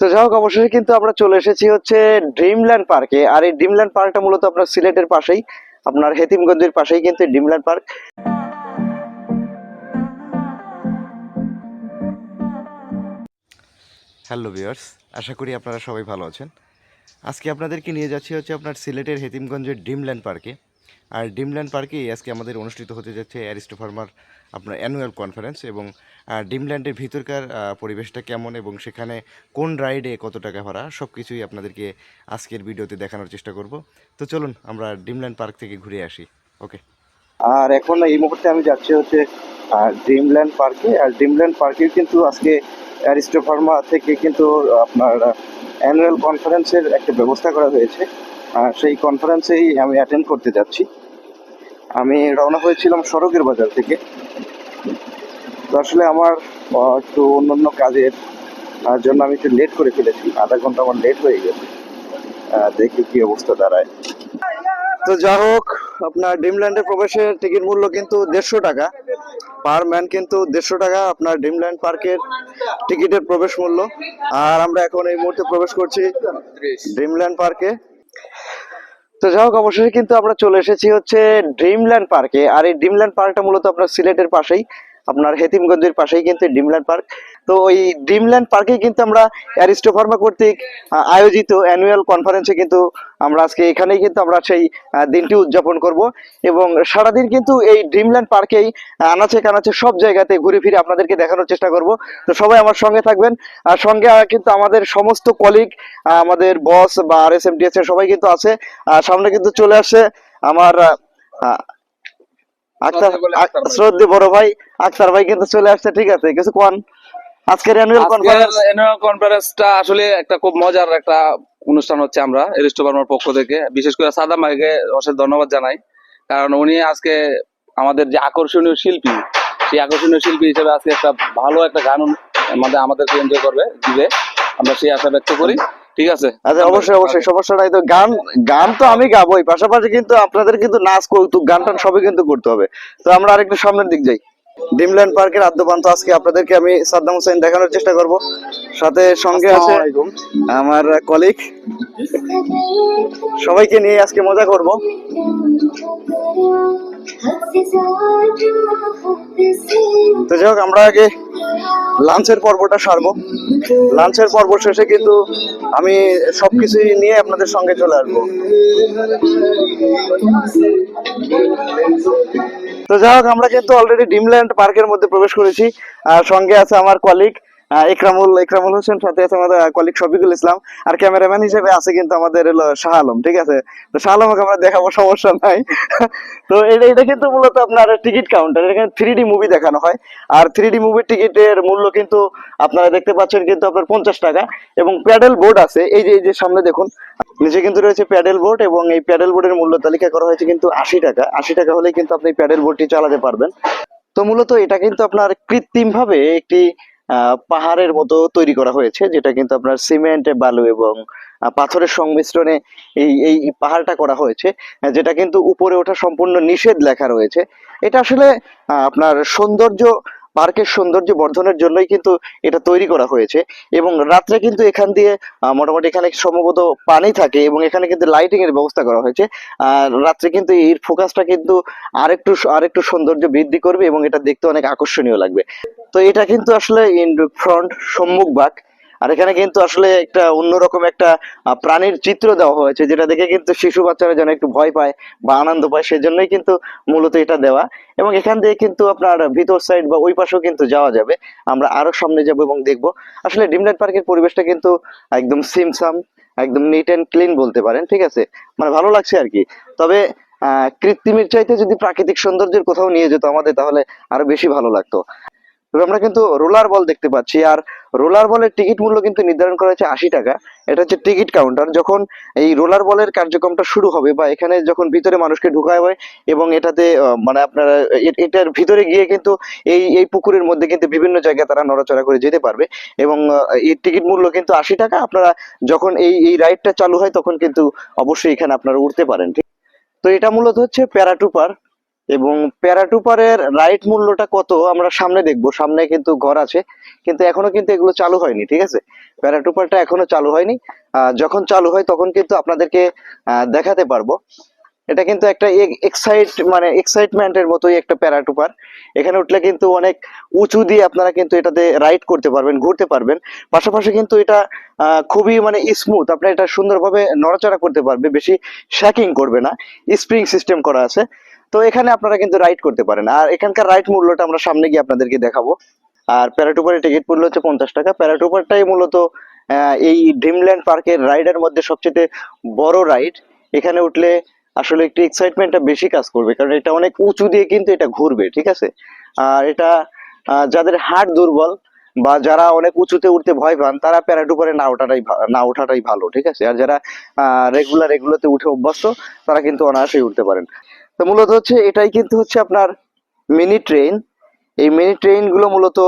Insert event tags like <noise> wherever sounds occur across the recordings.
তো যাই হোক, অবশেষে কিন্তু আমরা চলে এসেছি হচ্ছে ড্রিমল্যান্ড পার্কে আর এই ড্রিমল্যান্ড পার্কটা মূলত আপনার সিলেটের পাশেই, আপনার হেতিমগঞ্জের পাশেই কিন্তু ড্রিমল্যান্ড পার্ক হ্যালো ভিউয়ার্স আশা করি আপনারা সবাই ভালো আছেন। আজকে আপনাদেরকে নিয়ে যাচ্ছি হচ্ছে আপনার সিলেটের হেতিমগঞ্জের ড্রিমল্যান্ড পার্কে আর ডিমল্যান্ড পার্কেই আজকে আমাদের অনুষ্ঠিত হতে যাচ্ছে অ্যারিস্টো ফার্মার আপনার অ্যানুয়াল কনফারেন্স এবং আহ, ড্রিমল্যান্ডের ভিতরকার পরিবেশটা কেমন এবং সেখানে কোন রাইডে কত টাকা ভাড়া সব কিছুই আপনাদেরকে আজকের ভিডিওতে দেখানোর চেষ্টা করব। তো চলুন আমরা ডিমল্যান্ড পার্ক থেকে ঘুরে আসি। ওকে। আর এখন এই মুহূর্তে আমি যাচ্ছি হচ্ছে ড্রিমল্যান্ড পার্কে। আর ড্রিমল্যান্ড পার্কে কিন্তু আজকে অ্যারিস্টো ফার্মা থেকে কিন্তু আপনার অ্যানুয়াল কনফারেন্সের একটা ব্যবস্থা করা হয়েছে। আর সেই কনফারেন্সেই আমি অ্যাটেন্ড করতে যাচ্ছি। আমি রওনা হয়েছিলাম সড়কের বাজার থেকে। তো আসলে আমার একটু অন্যান্য কাজের জন্য আমি একটু লেট করে ফেলেছি। আধা ঘণ্টা আমার লেট হয়ে গেছে। দেখি কি অবস্থা দাঁড়ায়। তো যা হোক আপনার ড্রিমল্যান্ডে প্রবেশের টিকিট মূল্য কিন্তু দেড়শো টাকা। পার ম্যান কিন্তু দেড়শো টাকা আপনার ড্রিমল্যান্ড পার্কের টিকিটের প্রবেশ মূল্য। আর আমরা এখন এই মুহূর্তে প্রবেশ করছি ড্রিমল্যান্ড পার্কে তো যাই হোক, অবশেষে কিন্তু আমরা চলে এসেছি হচ্ছে ড্রিমল্যান্ড পার্কে আর এই ড্রিমল্যান্ড পার্কটা মূলত আপনার সিলেটের পাশেই। আপনার হেতিমগঞ্জের পাশেই কিন্তু ড্রিমল্যান্ড পার্ক তো ওই ড্রিমল্যান্ড পার্কে কিন্তু আমরা অ্যারিস্টো ফার্মা কর্তৃক আয়োজিত অ্যানুয়াল কনফারেন্সে কিন্তু আমরা আজকে এখানেই কিন্তু আমরা সেই দিনটি উদযাপন করব। এবং সারাদিন কিন্তু এই ড্রিমল্যান্ড পার্কেই আনাচে কানাচে সব জায়গাতে ঘুরে ফিরে আপনাদেরকে দেখানোর চেষ্টা করব। তো সবাই আমার সঙ্গে থাকবেন। আর সঙ্গে কিন্তু আমাদের সমস্ত কলিগ আমাদের বস বা আর এস এম সবাই কিন্তু আছে। আর সামনে কিন্তু চলে আসছে আমার শ্রদ্ধে বড় ভাই আক্তার ভাই কিন্তু চলে আসছে ঠিক আছে কিছু কোন? আজকের অ্যানুয়াল কনফারেন্স অ্যানুয়াল কনফারেন্সটা আসলে একটা খুব মজার একটা অনুষ্ঠান হচ্ছে আমরা এরিস্টো বার্মার পক্ষ থেকে। বিশেষ করে সাদাম ভাইকে অশেষ ধন্যবাদ জানাই কারণ উনি আজকে আমাদের যে আকর্ষণীয় শিল্পী সেই আকর্ষণীয় শিল্পী হিসেবে আজকে একটা ভালো একটা গান আমাদের আমাদেরকে এনজয় করবে দিবে। আমরা সেই আশা ব্যক্ত করি। ঠিক আছে? আচ্ছা অবশ্যই অবশ্যই সমস্যা নাই তো। গান গান তো আমি গাবোই। পাশাপাশি কিন্তু আপনাদের কিন্তু নাচ কৌতুক গান টান সবই কিন্তু করতে হবে। তো আমরা আরেকটু সামনের দিক যাই। ড্রিমল্যান্ড পার্কের আদ্যপান্ত আজকে আপনাদেরকে আমি সাদ্দাম হোসেন দেখানোর চেষ্টা করব। সাথে সঙ্গে আছে আমার কলিগ। সবাইকে নিয়ে আজকে মজা করব। তো যাই হোক আমরা আগে লাঞ্চের পর্বটা সারব। লাঞ্চের পর্ব শেষে কিন্তু আমি সবকিছুই নিয়ে আপনাদের সঙ্গে চলে আসব। তো যাই হোক, আমরা কিন্তু অলরেডি ডিমল্যান্ড পার্কের মধ্যে প্রবেশ করেছি। আর সঙ্গে আছে আমার কলিগ ইকরামুল ইকরামুল হোসেন সাথে আছে আমাদের কলিগ শফিকুল ইসলাম। আর ক্যামেরাম্যান হিসেবে আছে কিন্তু আমাদের হলো শাহ আলম, ঠিক আছে? তো শাহ আলমকে আমরা দেখাবো, সমস্যা নাই। <laughs> তো এটা এটা কিন্তু মূলত আপনার টিকিট কাউন্টার এখানে থ্রি ডি মুভি দেখানো হয়। আর থ্রি ডি মুভির টিকিটের মূল্য কিন্তু আপনারা দেখতে পাচ্ছেন কিন্তু আপনার পঞ্চাশ টাকা। এবং প্যাডেল বোর্ড আছে, এই যে এই যে সামনে দেখুন, নিচে কিন্তু রয়েছে প্যাডেল বোর্ড এবং এই প্যাডেল বোর্ডের মূল্য তালিকা করা হয়েছে কিন্তু আশি টাকা। আশি টাকা হলেই কিন্তু আপনি প্যাডেল বোর্ডটি চালাতে পারবেন। তো মূলত এটা কিন্তু আপনার কৃত্রিম ভাবে একটি পাহাড়ের মতো তৈরি করা হয়েছে, যেটা কিন্তু আপনার সিমেন্ট, বালু এবং পাথরের সংমিশ্রণে এই এই পাহাড়টা করা হয়েছে যেটা কিন্তু উপরে ওঠা সম্পূর্ণ নিষেধ লেখা রয়েছে। এটা আসলে আপনার সৌন্দর্য পার্কের সৌন্দর্য বর্ধনের জন্যই কিন্তু এটা তৈরি করা হয়েছে। এবং রাত্রে কিন্তু এখান দিয়ে মোটামুটি এখানে সম্ভবত পানি থাকে এবং এখানে কিন্তু লাইটিং এর ব্যবস্থা করা হয়েছে। আর রাত্রে কিন্তু এর ফোকাসটা কিন্তু আরেকটু আরেকটু সৌন্দর্য বৃদ্ধি করবে এবং এটা দেখতে অনেক আকর্ষণীয় লাগবে। তো এটা কিন্তু আসলে ফ্রন্ট সম্মুখ বাঘ আর এখানে কিন্তু আসলে একটা অন্যরকম একটা প্রাণীর চিত্র দেওয়া হয়েছে, যেটা দেখে কিন্তু শিশু বাচ্চারা যেন একটু ভয় পায় বা আনন্দ পায়, সেজন্যই কিন্তু মূলত এটা দেওয়া। এবং এখান দিয়ে কিন্তু আপনার ভিতর সাইড বা ওই পাশেও কিন্তু যাওয়া যাবে। আমরা আরও সামনে যাব এবং দেখব। আসলে ডিমল্যান্ড পার্কের পরিবেশটা কিন্তু একদম সিমসাম, একদম নিট অ্যান্ড ক্লিন বলতে পারেন, ঠিক আছে? মানে ভালো লাগছে আর কি। তবে, আহ, কৃত্রিমের চাইতে যদি প্রাকৃতিক সৌন্দর্যের কোথাও নিয়ে যেত আমাদের, তাহলে আরও বেশি ভালো লাগতো। তবে আমরা কিন্তু রোলার বল দেখতে পাচ্ছি, আর রোলার বলের টিকিট মূল্য কিন্তু নির্ধারণ করা হয়েছে আশি টাকা। এটা হচ্ছে টিকিট কাউন্টার। যখন এই রোলার বলের কার্যক্রমটা শুরু হবে বা এখানে যখন ভিতরে মানুষকে ঢুকায় হয় এবং এটাতে মানে আপনারা এটার ভিতরে গিয়ে কিন্তু এই এই পুকুরের মধ্যে কিন্তু বিভিন্ন জায়গায় তারা নড়াচড়া করে যেতে পারবে এবং এই টিকিট মূল্য কিন্তু আশি টাকা। আপনারা যখন এই এই রাইডটা চালু হয় তখন কিন্তু অবশ্যই এখানে আপনারা উঠতে পারেন, ঠিক? তো এটা মূলত হচ্ছে প্যারাটুপার। এবং প্যারাটুপারের রাইট মূল্যটা কত আমরা সামনে দেখব। সামনে কিন্তু ঘর আছে, কিন্তু এখনও কিন্তু এগুলো চালু হয়নি, ঠিক আছে? প্যারাটুপারটা এখনও চালু হয়নি। যখন চালু হয় তখন কিন্তু আপনাদেরকে দেখাতে পারব। এটা কিন্তু একটা এক্সাইট মানে এক্সাইটমেন্টের মতোই একটা প্যারাটুপার। এখানে উঠলে কিন্তু অনেক উঁচু দিয়ে আপনারা কিন্তু এটাতে রাইড করতে পারবেন, ঘুরতে পারবেন। পাশাপাশি কিন্তু এটা খুবই মানে স্মুথ আপনি এটা সুন্দরভাবে নড়াচড়া করতে পারবে, বেশি শ্যাকিং করবে না। স্প্রিং সিস্টেম করা আছে। তো এখানে আপনারা কিন্তু রাইড করতে পারেন। আর এখানকার রাইড মূল্যটা আমরা সামনে গিয়ে আপনাদেরকে দেখাবো। আর প্যারাটুপারের টিকিট মূল্য হচ্ছে পঞ্চাশ টাকা। প্যারাটুপারটাই মূলত এই ড্রিমল্যান্ড পার্কের রাইডের মধ্যে সবচেয়ে বড় রাইড এখানে উঠলে আসলে একটু এক্সাইটমেন্টটা বেশি কাজ করবে। কারণ এটা অনেক উঁচু দিয়ে কিন্তু এটা ঘুরবে, ঠিক আছে? আর এটা যাদের হার্ট দুর্বল বা যারা অনেক উঁচুতে উঠতে ভয় পান, তারা প্যারাটুপারে না ওঠাটাই না ওঠাটাই ভালো, ঠিক আছে? আর যারা রেগুলার এগুলোতে উঠে অভ্যস্ত, তারা কিন্তু অনায়াসেই উঠতে পারেন। তো মূলত হচ্ছে এটাই কিন্তু হচ্ছে আপনার মিনি ট্রেন এই মিনি ট্রেনগুলো মূলত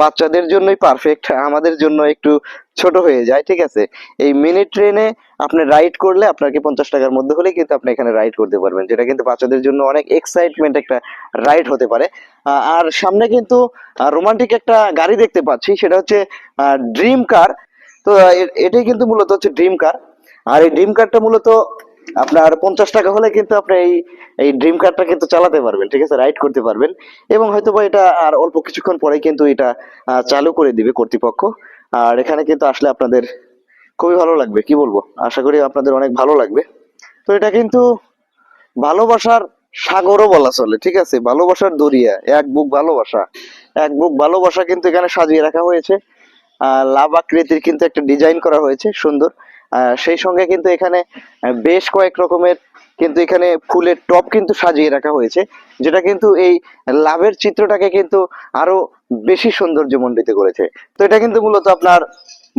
বাচ্চাদের জন্যই পারফেক্ট আমাদের জন্য একটু ছোট হয়ে যায়, ঠিক আছে? এই মিনি ট্রেনে আপনি রাইড করলে আপনাকে পঞ্চাশ টাকার মধ্যে হলে কিন্তু আপনি এখানে রাইড করতে পারবেন, যেটা কিন্তু বাচ্চাদের জন্য অনেক এক্সাইটমেন্ট একটা রাইড হতে পারে। আর সামনে কিন্তু রোমান্টিক একটা গাড়ি দেখতে পাচ্ছি, সেটা হচ্ছে ড্রিম কার তো এটাই কিন্তু মূলত হচ্ছে ড্রিম কার আর এই ড্রিম কারটা মূলত আপনার পঞ্চাশ টাকা হলে কিন্তু আপনি এই এই ড্রিম কারটা কিন্তু চালাতে পারবেন ঠিক আছে? রাইড করতে পারবেন। এবং হয়তো বা এটা আর অল্প কিছুক্ষণ পরেই কিন্তু এটা চালু করে দিবে কর্তৃপক্ষ। আর এখানে কিন্তু আসলে আপনাদের খুবই ভালো লাগবে কি বলব? আশা করি আপনাদের অনেক ভালো লাগবে। তো এটা কিন্তু ভালোবাসার সাগরও বলা চলে ঠিক আছে? ভালোবাসার দরিয়া এক বুক ভালোবাসা। এক বুক ভালোবাসা কিন্তু এখানে সাজিয়ে রাখা হয়েছে। আহ, লাভ আকৃতির কিন্তু একটা ডিজাইন করা হয়েছে সুন্দর। সেই সঙ্গে কিন্তু এখানে বেশ কয়েক রকমের কিন্তু এখানে ফুলের টপ কিন্তু সাজিয়ে রাখা হয়েছে, যেটা কিন্তু এই লাভের চিত্রটাকে কিন্তু আরও বেশি সৌন্দর্যমণ্ডিত করেছে। তো এটা কিন্তু মূলত আপনার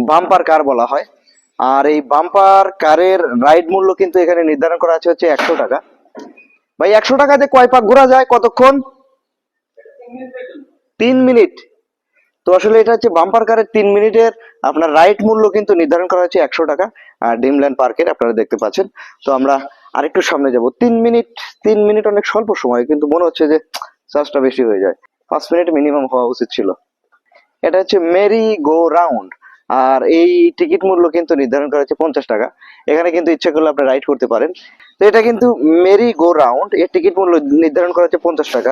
বাম্পার কার বলা হয়। আর এই বাম্পার কারের রাইড মূল্য কিন্তু এখানে নির্ধারণ করা আছে হচ্ছে একশো টাকা। ভাই, একশো টাকাতে কয় পাক ঘোরা যায় কতক্ষণ? তিন মিনিট। তো আসলে এটা হচ্ছে বাম্পার কারের তিন মিনিটের আপনার রাইড মূল্য কিন্তু নির্ধারণ করা হচ্ছে একশো টাকা ডিমল্যান্ড পার্কের আপনারা দেখতে পাচ্ছেন। তো আমরা আরেকটু সামনে যাব। তিন মিনিট তিন মিনিট অনেক স্বল্প সময়, কিন্তু মনে হচ্ছে যে চার্জটা বেশি হয়ে যায়। পাঁচ মিনিট মিনিমাম হওয়া উচিত ছিল। এটা হচ্ছে মেরি গো রাউন্ড আর এই টিকিট মূল্য কিন্তু নির্ধারণ করা হচ্ছে পঞ্চাশ টাকা। এখানে কিন্তু ইচ্ছা করলে আপনি রাইড করতে পারেন। তো এটা কিন্তু মেরি গো রাউন্ড এর টিকিট মূল্য নির্ধারণ করা হচ্ছে পঞ্চাশ টাকা।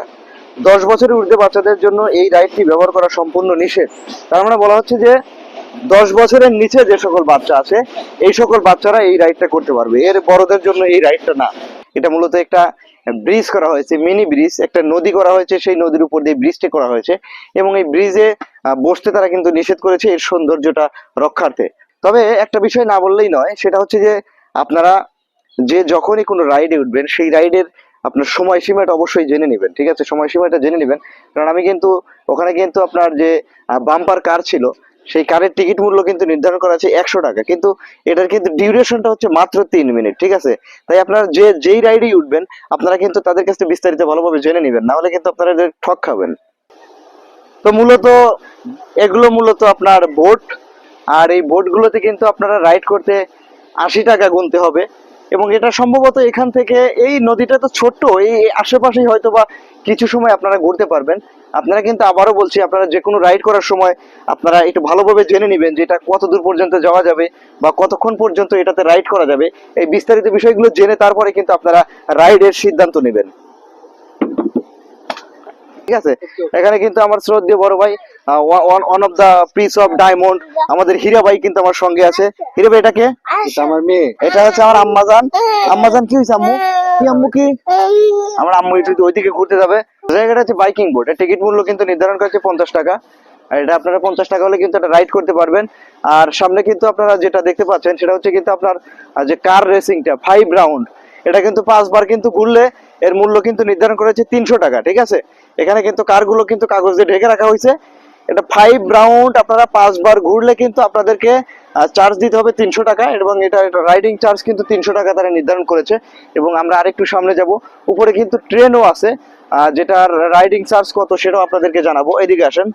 দশ বছরের ঊর্ধ্বে বাচ্চাদের জন্য এই রাইডটি ব্যবহার করা সম্পূর্ণ নিষেধ। তার মানে বলা হচ্ছে যে দশ বছরের নিচে যে সকল বাচ্চা আছে, এই সকল বাচ্চারা এই রাইডটা করতে পারবে। এর বড়দের জন্য এই রাইডটা না। এটা মূলত একটা ব্রিজ করা হয়েছে মিনি ব্রিজ একটা নদী করা হয়েছে, সেই নদীর উপর দিয়ে ব্রিজটি করা হয়েছে এবং এই ব্রিজে বসতে তারা কিন্তু নিষেধ করেছে এর সৌন্দর্যটা রক্ষার্থে। তবে একটা বিষয় না বললেই নয়, সেটা হচ্ছে যে আপনারা যে যখনই কোনো রাইডে উঠবেন, সেই রাইডের আপনার সময়সীমাটা অবশ্যই জেনে নেবেন, ঠিক আছে? সময়সীমাটা জেনে নেবেন। কারণ আমি কিন্তু, ওখানে কিন্তু আপনার যে বাম্পার কার ছিল সেই কারের টিকিট মূল্য কিন্তু নির্ধারণ করা আছে একশো টাকা। কিন্তু এটার কিন্তু ডিউরেশনটা হচ্ছে মাত্র তিন মিনিট ঠিক আছে? তাই আপনারা যে, যেই রাইডেই উঠবেন, আপনারা কিন্তু তাদের কাছে বিস্তারিত ভালোভাবে জেনে নেবেন। না হলে কিন্তু আপনারা এদের ঠক খাবেন। তো মূলত এগুলো মূলত আপনার বোট আর এই বোটগুলোতে কিন্তু আপনারা রাইড করতে আশি টাকা গুনতে হবে। এবং এটা সম্ভবত এখান থেকে এই নদীটা তো ছোট্ট এই আশেপাশেই হয়তো বা কিছু সময় আপনারা ঘুরতে পারবেন। আপনারা কিন্তু আবারও বলছি আপনারা যে কোনো রাইড করার সময় আপনারা একটু ভালোভাবে জেনে নেবেন যে এটা কত দূর পর্যন্ত যাওয়া যাবে বা কতক্ষণ পর্যন্ত এটাতে রাইড করা যাবে। এই বিস্তারিত বিষয়গুলো জেনে তারপরে কিন্তু আপনারা রাইডের সিদ্ধান্ত নেবেন। ঠিক আছে? এখানে কিন্তু আমার শ্রদ্ধেয় বড় ভাই one of the piece of diamond আমাদের হীরা ভাই কিন্তু আমার সঙ্গে আছে। হীরা ভাই এটাকে আমার মেয়ে। এটা হচ্ছে আমার আম্মাজান আম্মাজান কি হয়েছে আম্মু? কি আম্মু কি? আমার আম্মু একটু ওইদিকে ঘুরতে যাবে। জায়গাটা হচ্ছে বাইকিং বোর্ড টিকিট মূল্য কিন্তু নির্ধারণ করা হচ্ছে পঞ্চাশ টাকা। আর এটা আপনারা পঞ্চাশ টাকা হলে কিন্তু এটা রাইড করতে পারবেন। আর সামনে কিন্তু আপনারা যেটা দেখতে পাচ্ছেন সেটা হচ্ছে কিন্তু আপনার যে কার রেসিংটা ফাইভ রাউন্ড এটা কিন্তু পাঁচবার কিন্তু ঘুরলে এর মূল্য কিন্তু নির্ধারণ করা হচ্ছে তিনশো টাকা ঠিক আছে? এখানে কিন্তু কারগুলো কিন্তু কাগজ দিয়ে ঢেকে রাখা হয়েছে। এটা ফাইভ রাউন্ড আপনারা পাঁচবার ঘুরলে কিন্তু আপনাদেরকে চার্জ দিতে হবে তিনশো টাকা এবং এটা রাইডিং চার্জ কিন্তু তিনশো টাকা তারা নির্ধারণ করেছে এবং আমরা আরেকটু সামনে যাব। উপরে কিন্তু ট্রেনও আছে যেটার রাইডিং চার্জ কত সেটাও আপনাদেরকে জানাব। এদিকে আসেন।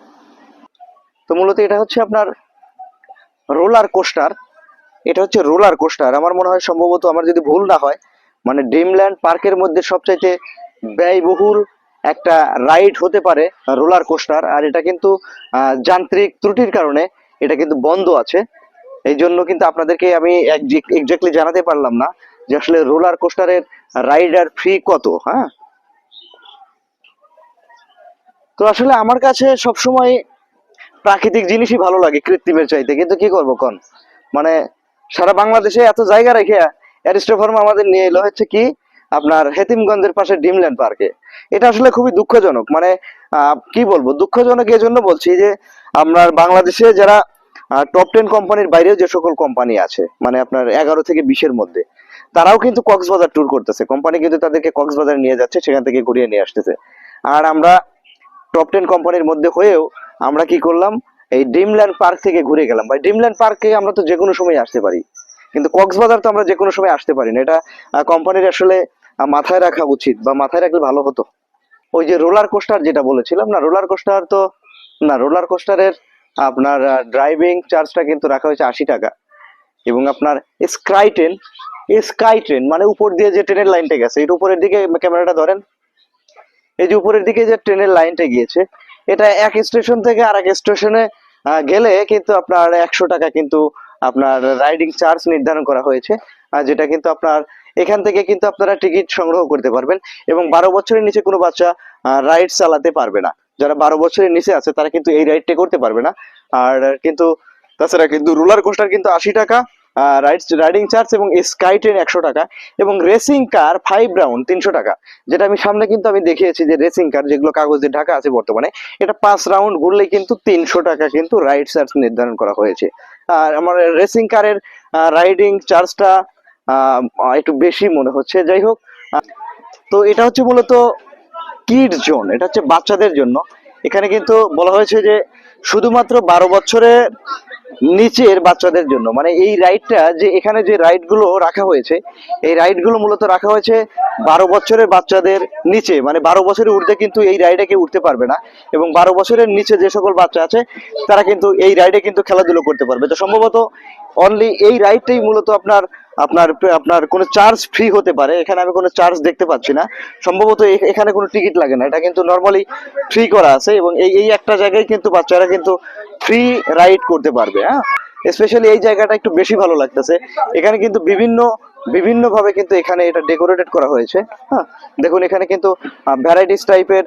তো মূলত এটা হচ্ছে আপনার রোলার কোস্টার এটা হচ্ছে রোলার কোস্টার আমার মনে হয় সম্ভবত আমার যদি ভুল না হয় মানে ড্রিমল্যান্ড পার্কের মধ্যে সবচাইতে ব্যয়বহুল একটা রাইড হতে পারে, রোলার কোস্টার, আর এটা কিন্তু যান্ত্রিক ত্রুটির কারণে এটা কিন্তু বন্ধ আছে। এই জন্য কিন্তু আপনাদেরকে আমি এক্স্যাক্টলি জানাতে পারলাম না যে আসলে রোলার কোস্টারের রাইডার ফ্রি কত হ্যাঁ? তো আসলে আমার কাছে সবসময় প্রাকৃতিক জিনিসই ভালো লাগে কৃত্রিমের চাইতে, কিন্তু কি করব কোন? মানে সারা বাংলাদেশে এত জায়গা রেখে অ্যারিস্টো ফার্ম আমাদের নিয়ে এলো হচ্ছে কি আপনার হেতিমগঞ্জের পাশে ডিমল্যান্ড পার্কে। এটা আসলে খুবই দুঃখজনক। মানে কি বলব? দুঃখজনক এই জন্য বলছি যে, আপনার বাংলাদেশে যারা টপ টেন কোম্পানির বাইরেও যে সকল কোম্পানি আছে মানে আপনার এগারো থেকে বিশের মধ্যে, তারাও কিন্তু কক্সবাজার ট্যুর করতেছে। কোম্পানি কিন্তু তাদেরকে কক্সবাজার নিয়ে যাচ্ছে, সেখান থেকে ঘুরিয়ে নিয়ে আসতেছে। আর আমরা টপ টেন কোম্পানির মধ্যে হয়েও আমরা কি করলাম? এই ড্রিমল্যান্ড পার্ক থেকে ঘুরে গেলাম। ভাই ড্রিমল্যান্ড পার্কে আমরা তো যে কোনো সময় আসতে পারি। কিন্তু কক্সবাজার তো আমরা যে কোনো সময় আসতে পারি না। এটা কোম্পানির আসলে মাথায় রাখা উচিত বা মাথায় রাখলে ভালো হতো। ওই যে রোলার কোস্টার যেটা বলেছিলাম, না রোলার কোস্টার তো, না রোলার কোস্টারের আপনার ড্রাইভিং চার্জটা কিন্তু রাখা হয়েছে আশি টাকা। এবং আপনার স্কাই ট্রেন স্কাই ট্রেন মানে উপর দিয়ে যে ট্রেনের লাইনটা গেছে এটা উপরের দিকে ক্যামেরাটা ধরেন। এই যে উপরের দিকে যে ট্রেনের লাইনটা গিয়েছে, এটা এক স্টেশন থেকে আর এক স্টেশনে গেলে কিন্তু আপনার একশো টাকা কিন্তু আপনার রাইডিং চার্জ নির্ধারণ করা হয়েছে। যেটা কিন্তু আপনার এখান থেকে কিন্তু আপনারা টিকিট সংগ্রহ করতে পারবেন এবং বারো বছরের নিচে কোনো বাচ্চা রাইড চালাতে পারবে না। যারা বারো বছরের নিচে আছে, তারা কিন্তু এই রাইডটা করতে পারবে না। আর কিন্তু তাছাড়া কিন্তু রোলার কোস্টার কিন্তু আশি টাকা রাইডস রাইডিং চার্জ এবং স্কাই ট্রেন একশো টাকা এবং রেসিং কার ফাইভ রাউন্ড তিনশো টাকা। যেটা আমি সামনে কিন্তু আমি দেখিয়েছি যে রেসিং কার যেগুলো কাগজে ঢাকা আছে বর্তমানে, এটা পাঁচ রাউন্ড ঘুরলে কিন্তু তিনশো টাকা কিন্তু রাইড চার্জ নির্ধারণ করা হয়েছে। আর আমার রেসিং কারের রাইডিং চার্জটা একটু বেশি মনে হচ্ছে, যাই হোক। তো এটা হচ্ছে মূলত কিড জোন, এটা হচ্ছে বাচ্চাদের জন্য। এখানে কিন্তু বলা হয়েছে যে শুধুমাত্র বারো বছরের নিচের বাচ্চাদের জন্য মানে এই রাইডটা যে এখানে যে রাইডগুলো রাখা হয়েছে, এই রাইডগুলো মূলত রাখা হয়েছে বারো বছরের বাচ্চাদের নিচে মানে বারো বছরের উঠতে কিন্তু এই রাইডে কেউ উঠতে পারবে না, এবং বারো বছরের নিচে যে সকল বাচ্চা আছে, তারা কিন্তু এই রাইডে কিন্তু খেলাধুলো করতে পারবে। তো সম্ভবত অনলি এই রাইডটাই মূলত আপনার আপনার আপনার কোনো চার্জ ফ্রি হতে পারে, এখানে আমি কোনো চার্জ দেখতে পাচ্ছি না। সম্ভবত এখানে কোনো টিকিট লাগে না, এটা কিন্তু নর্মালি ফ্রি করা আছে এবং এই এই একটা জায়গায় কিন্তু বাচ্চারা কিন্তু ফ্রি রাইড করতে পারবে হ্যাঁ? স্পেশালি এই জায়গাটা একটু বেশি ভালো লাগতেছে। এখানে কিন্তু বিভিন্ন বিভিন্ন ভাবে কিন্তু এখানে এটা ডেকোরেটেড করা হয়েছে হ্যাঁ? দেখুন, এখানে কিন্তু ভ্যারাইটিস টাইপের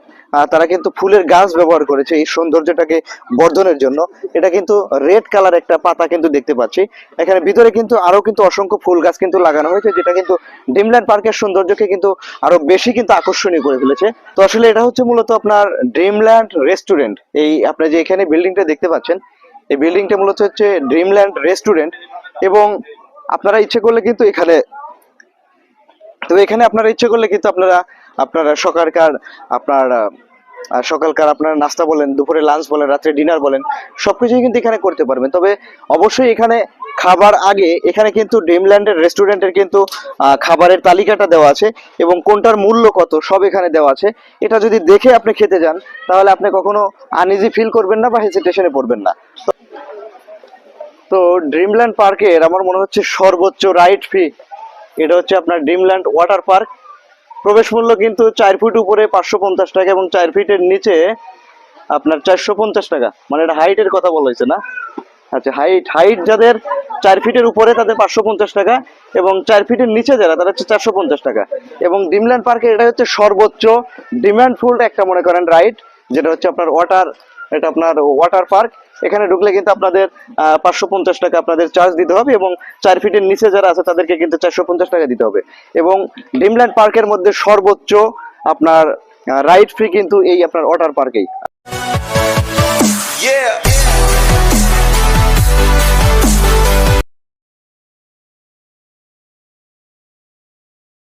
তারা কিন্তু ফুলের গাছ ব্যবহার করেছে এই সৌন্দর্যটাকে বর্ধনের জন্য। এটা কিন্তু রেড কালার একটা পাতা কিন্তু দেখতে পাচ্ছি। এখানে ভিতরে কিন্তু আরও কিন্তু অসংখ্য ফুল গাছ কিন্তু লাগানো হয়েছে, যেটা কিন্তু ড্রিমল্যান্ড পার্কের সৌন্দর্যকে কিন্তু আরও বেশি কিন্তু আকর্ষণীয় করে ফেলেছে। তো আসলে এটা হচ্ছে মূলত আপনার ড্রিমল্যান্ড রেস্টুরেন্ট। এই আপনি যে এখানে বিল্ডিংটা দেখতে পাচ্ছেন, এই বিল্ডিংটা মূলত হচ্ছে ড্রিমল্যান্ড রেস্টুরেন্ট এবং আপনারা ইচ্ছে করলে কিন্তু এখানে, তো এখানে আপনারা ইচ্ছে করলে কিন্তু আপনারা আপনারা সকালকার, আপনার সকালকার আপনার নাস্তা বলেন, দুপুরে লাঞ্চ বলেন, রাত্রে ডিনার বলেন, সবকিছুই কিন্তু এখানে করতে পারবেন। তবে অবশ্যই এখানে খাবার আগে, এখানে কিন্তু ড্রিমল্যান্ডের রেস্টুরেন্টের কিন্তু খাবারের তালিকাটা দেওয়া আছে এবং কোনটার মূল্য কত, সব এখানে দেওয়া আছে। এটা যদি দেখে আপনি খেতে যান, তাহলে আপনি কখনো আনইজি ফিল করবেন না বা হেসিটেশনে পড়বেন না। তো ড্রিমল্যান্ড পার্কের আমার মনে হচ্ছে সর্বোচ্চ রাইড ফি এটা হচ্ছে আপনার ড্রিমল্যান্ড ওয়াটার পার্ক প্রবেশ মূল্য কিন্তু চার ফুট উপরে পাঁচশো পঞ্চাশ টাকা এবং চার ফিটের নিচে আপনার চারশো পঞ্চাশ টাকা। মানে এটা হাইটের কথা বলা হয়েছে না? আচ্ছা হাইট হাইট যাদের চার ফিটের উপরে তাদের পাঁচশো পঞ্চাশ টাকা এবং চার ফিটের নিচে যারা, তারা হচ্ছে চারশো পঞ্চাশ টাকা। এবং ড্রিমল্যান্ড পার্কে এটা হচ্ছে সর্বোচ্চ ডিমান্ডফুল একটা মনে করেন রাইড যেটা হচ্ছে আপনার ওয়াটার এটা আপনার ওয়াটার পার্ক এখানে ঢুকলে কিন্তু আপনাদের পাঁচশো পঞ্চাশ টাকা আপনাদের চার্জ দিতে হবে এবং চার ফিটের নিচে যারা আছে তাদেরকে কিন্তু চারশো পঞ্চাশ টাকা দিতে হবে এবং ড্রিমল্যান্ড পার্কের মধ্যে সর্বোচ্চ আপনার রাইড ফ্রি কিন্তু এই আপনার ওয়াটার পার্কেই Yeah.